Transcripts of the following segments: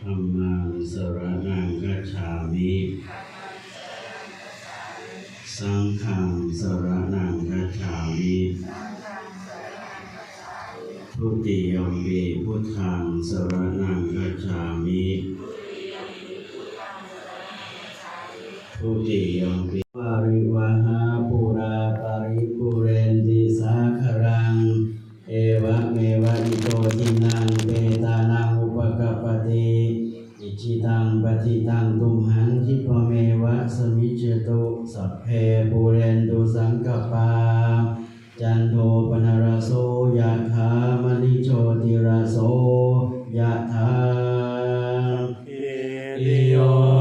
ธรรมังสรณังกัจฉามิสังฆังสรณังกัจฉามิทุติยมปีพุทธังสรณังกัจฉามิทุติยมปี ติอิจิตังปฏิตังตุมหังคิปะเมวะสมิจจตุสัพเพปุเรนตุสังกปา จันโทปนารโสยะถามณิโชติระโสยะถาอิโย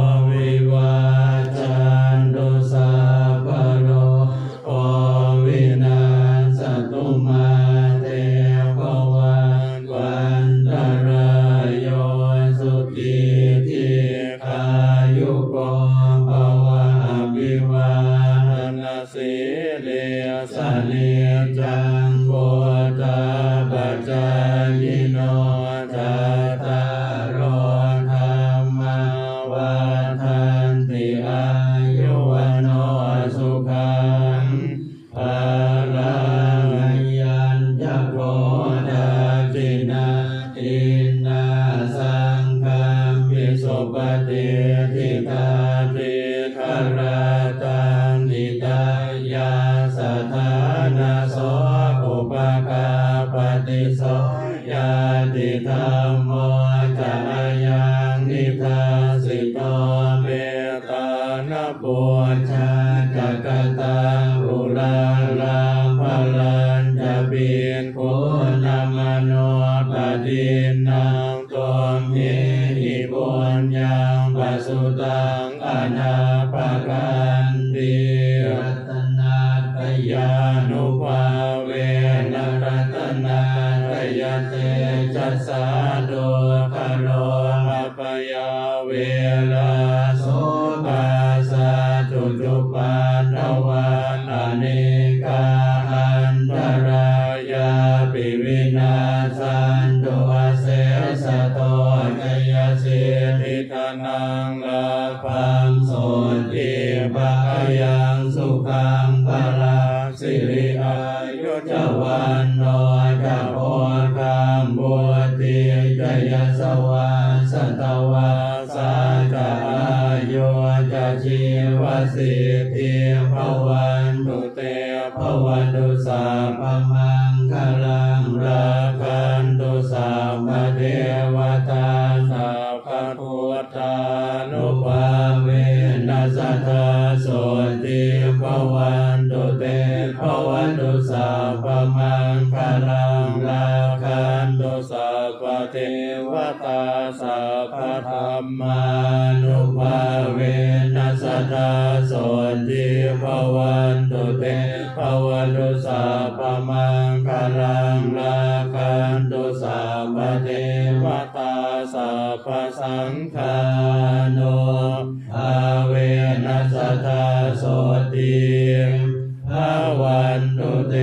คายุโกภวะอภิวานาสีเลสเนจัง ตาทิคาราตังนิตายาสถานาโสอุปกาปฏิโสยาติธรรมโมจายังนิทาสิโตเมตานาปุชาจักตังอุลาลาภลันจะบินโคุณมโนปฏินังตัวเมหิบุญยังปั สุตังอนาปกันติรัตนาตยานุภาเวนรัตนาตยเตจัสสา ยังสุขังพลังสิริอายุจวันโนจะโพคังบุติจยสวาสตวาสาจะอายุจะชีวสิทธิภวันตุเตภวันตุสาพมัง สาพมังคลังราคันตุสาพเทวตาสาพธรรมานุภาเวนัสทธาโสติภวันตุเตภวันตุสาพมังคลังราคันตุสาพเทวตาสาพสังฆานุภาเวนัสทธาโสติ วันตุเต